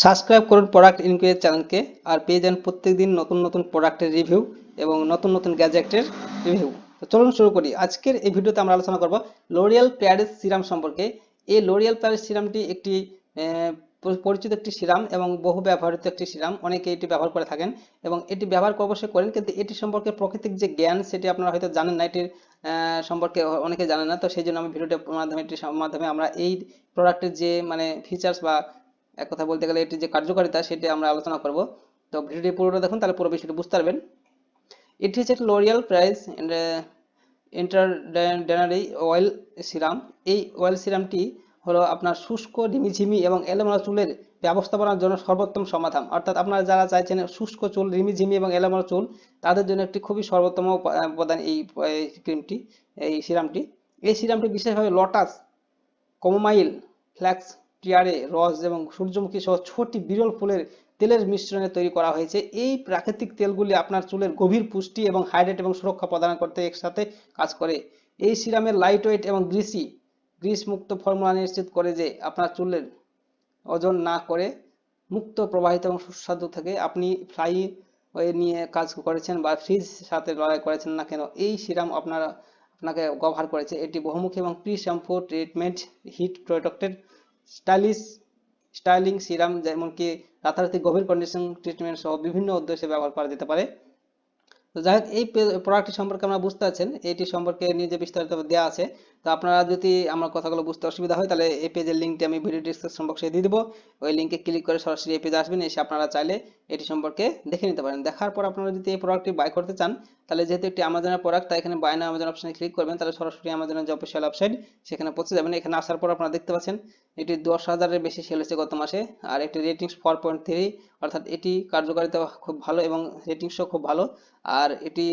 Subscribe করুন product inquiry চ্যানেলকে আর পেয়ে যান প্রত্যেকদিন নতুন নতুন প্রোডাক্টের রিভিউ এবং নতুন নতুন গ্যাজেটের রিভিউ। তো চলুন শুরু করি। আজকের এই ভিডিওতে আমরা আলোচনা করব লোরিয়াল প্যারিস সিরাম সম্পর্কে। এই লোরিয়াল প্যারিস সিরামটি একটি পরিচিত একটি সিরাম এবং বহু ব্যবহৃত একটি সিরাম অনেকে এটি ব্যবহার করে থাকেন এবং এটি ব্যবহার অবশ্যই করেন কিন্তু এটি সম্পর্কে প্রকৃতিক যে জ্ঞান সেটি আপনারা হয়তো জানেন না। এটির সম্পর্কে অনেকে জানেন না। তো সেই জন্য আমি ভিডিওটির মাধ্যমে এটির মাধ্যমে আমরা এই প্রোডাক্টের যে মানে ফিচার্স বা এক কথা বলতে গেলে এটির যে কার্যকারিতা সেটি আমরা আলোচনা করব। তো ভিডিওটি পুরোটা দেখুন, তাহলে পুরো বিষয়টি বুঝতে পারবেন। এটি একটা L'Oreal Paris extraordinary oil serum এই অয়েল সিরামটি হলো আপনার শুষ্ক, রিমিঝিমি এবং এলোমেলো চুলের ব্যবস্থাপনার জন্য সর্বোত্তম সমাধান। অর্থাৎ আপনারা যারা চাইছেন শুষ্ক চুল, রিমিঝিমি এবং এলোমেলো চুল, তাদের জন্য একটি খুবই সর্বোত্তম উপাদান এই ক্রিমটি এই সিরামটি এই সিরামটি বিশেষভাবে লটাস কমোমাইল ফ্ল্যাক্স টিয়ারে রস এবং সূর্যমুখী সহ ছটি বিরল ফুলের তেলের মিশ্রণে তৈরি করা হয়েছে। এই প্রাকৃতিক তেলগুলি আপনার চুলের গভীর পুষ্টি এবং হাইড্রেট এবং সুরক্ষা প্রদান করতে একসাথে কাজ করে। এই সিরামের লাইট ওয়েট এবং গ্রিসি গ্রিস মুক্ত ফর্মুলা নিশ্চিত করে যে আপনার চুলের ওজন না করে মুক্ত, প্রবাহিত এবং সুস্বাদু থেকে। আপনি ফ্লাই নিয়ে কাজ করেছেন বা ফ্রিজ সাথে লড়াই করেছেন না কেন, এই সিরাম আপনারা, আপনাকে কভার করেছে। এটি বহুমুখী এবং pre shampoo treatment heat protected stylish, styling serum যেমনকি রাতারাতি গভীর কন্ডিশন ট্রিটমেন্ট সহ বিভিন্ন উদ্দেশ্যে ব্যবহার করা যেতে পারে। তো যাই হোক, এই প্রোডাক্টটি সম্পর্কে আমরা বুঝতে পারছেন, এটি সম্পর্কে নিজে বিস্তারিত দেওয়া আছে, তো আপনারা যদি আমার কথাগুলো বুঝতে অসুবিধা হয়, তাহলে এই পেজের লিঙ্কটি আমি ভিডিও ডিসক্রিপশন বক্সে দিয়ে দেবো। ওই লিঙ্কে ক্লিক করে সরাসরি এই পেজে আসবেন, এসে আপনারা চাইলে এটি সম্পর্কে দেখে নিতে পারেন। দেখার পর আপনারা যদি এই প্রোডাক্টটি বাই করতে চান, তাহলে যেহেতু একটি আমাজনের প্রোডাক্ট তাই এখানে বাই না আমাজন অপশনে ক্লিক করবেন। তাহলে সরাসরি আমাজনের যে অফিসিয়াল ওয়েবসাইট সেখানে পৌঁছে যাবেন। এখানে আসার পর আপনারা দেখতে পাচ্ছেন, এটি দশ হাজারের বেশি সেল হয়েছে গত মাসে। আর একটি রেটিংস ফোর পয়েন্ট থ্রি অর্থাৎ এটি কার্যকারিতা খুব ভালো এবং রেটিংসও খুব ভালো। আর এটি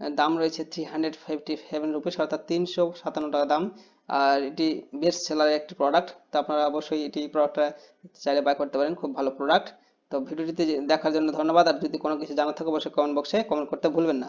দাম রয়েছে three hundred fifty seven rupees অর্থাৎ তিনশো সাতান্ন টাকা দাম। আর এটি বেস্ট সেলার একটি প্রোডাক্ট তো আপনারা অবশ্যই এটি প্রোডাক্টটা চাইলে বাই করতে পারেন। খুব ভালো প্রোডাক্ট তো ভিডিওটিতে দেখার জন্য ধন্যবাদ। আর যদি কোনো কিছু জানার থাকে, অবশ্যই কমেন্ট বক্সে কমেন্ট করতে ভুলবেন না।